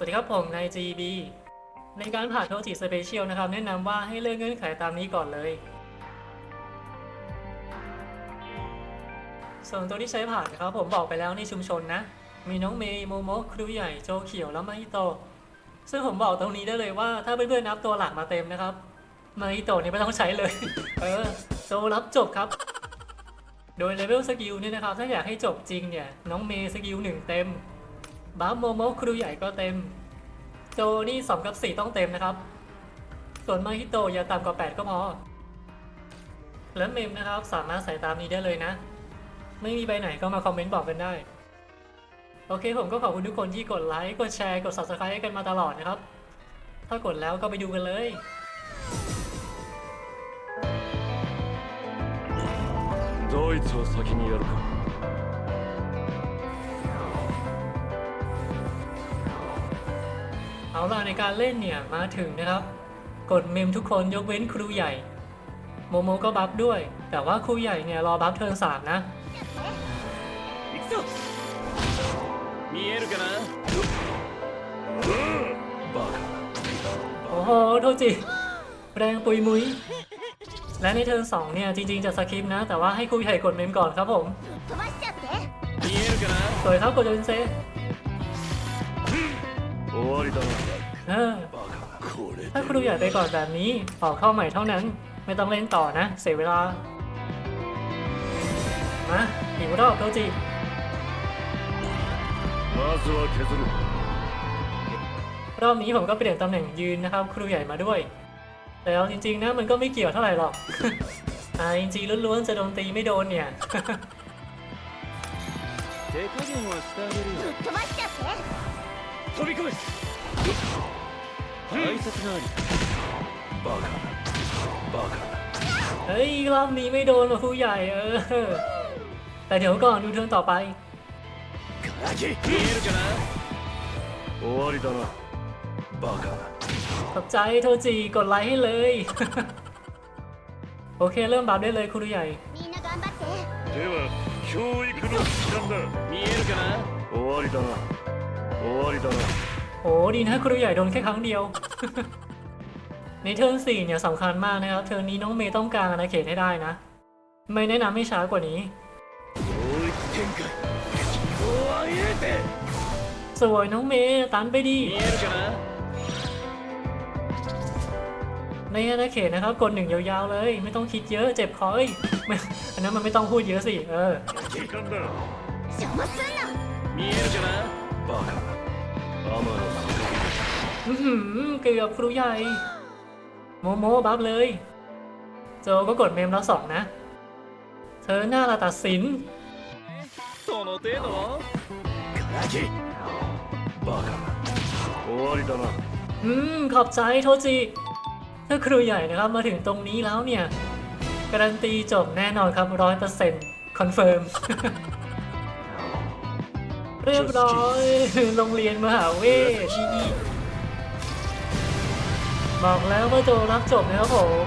สวัสดีครับผมนาย GB ในการผ่านโทจิสเปเชียลนะครับ แนะนำว่าให้เลือกเงื่อนไขตามนี้ก่อนเลย ส่วนตัวที่ใช้ผ่านนะครับผมบอกไปแล้วในชุมชนนะ มีน้องเมย์โมโมครูใหญ่โจเขียวแล้วมาฮิโตะซึ่งผมบอกตรงนี้ได้เลยว่าถ้าเพื่อนๆนับตัวหลักมาเต็มนะครับ มาฮิโตะนี่ไม่ต้องใช้เลย เออโจรับจบครับ โดยเลเวลสกิลเนี่ยนะครับถ้าอยากให้จบจริงเนี่ยน้องเมย์สกิลหนึ่งเต็ม บัฟโมโมะครูใหญ่ก็เต็ม โจนี่สองกับสี่ต้องเต็มนะครับ ส่วนมาฮิโตะอย่าต่ำกว่า 8 ก็พอ และเมมนะครับ สามารถใส่ตามนี้ได้เลยนะ ไม่มีใบไหนก็มาคอมเมนต์บอกกันได้ โอเคผมก็ขอบคุณทุกคนที่กดไลค์ กดแชร์ กด subscribe ให้กันมาตลอดนะครับ ถ้ากดแล้วก็ไปดูกันเลย ドイツを先にやるか เอาล่ะในการเล่นเนี่ยมาถึงนะครับ กดเมมทุกคนยกเว้นครูใหญ่ โมโมก็บัฟด้วย แต่ว่าครูใหญ่เนี่ยรอบัฟเทิร์นสามนะโอ้โหโทษจิแรงปุยมุยและในเทิร์นสองเนี่ยจริงๆจะสคริปนะ แต่ว่าให้ครูใหญ่กดเมมก่อนครับผมสวยครับกดจนเซ 終わりだな เออ バカこれ ถ้าครูใหญ่ไปก่อนแบบนี้ออกเข้าใหม่เท่านั้น ไม่ต้องเล่นต่อนะ เสียเวลา มาอีกรอบโทษจิ まずは削る รอบนี้ผมก็เปลี่ยนตำแหน่งยืนนะครับ ครูใหญ่มาด้วย แต่เอาจริงๆนะมันก็ไม่เกี่ยวเท่าไหร่หรอก อ่าจริงๆล้วนๆจะโดนตีไม่โดนเนี่ย 手加減はしてあげるよ飛ばしちゃって 飛び込め挨拶代わりバカバカ เฮ้ยรอบนี้ไม่โดนหรอกครูใหญ่เออ แต่เดี๋ยวก่อนดูเทิร์นต่อไป ガキ見えるかな終わりだなバカ ขอบใจโทจิกดไลค์ให้เลย โอเคเริ่มบัฟได้เลยครูใหญ่ みんな頑張ってでは教育の時間だ見えるかな終わりだな โดนโอ้ดีนะครูใหญ่โดนแค่ครั้งเดียว ในเทิร์นสี่เนี่ยสำคัญมากนะครับ เทิร์นนี้น้องเมย์ต้องการอาณาเขตให้ได้นะ ไม่แนะนำให้ช้ากว่านี้สวยน้องเมย์ตันไปดีในอาณาเขตนะครับกดหนึ่งยาวๆเลย ไม่ต้องคิดเยอะเจ็บคอเอ้ยอันนั้นมันไม่ต้องพูดเยอะสิ เออ เกือบครูใหญ่ โมโมบับเลย โจก็กดเมมแล้วสองนะ เธอหน้าละตัดสินอืม ขอบใจโทจิ ถ้าครูใหญ่นะครับมาถึงตรงนี้แล้วเนี่ย การันตีจบแน่นอนครับร้อยเปอร์เซ็นต์คอนเฟิร์ม เรียบร้อยโรงเรียนมหาเวทดีบอกแล้วว่าโจรับจบนะครับผม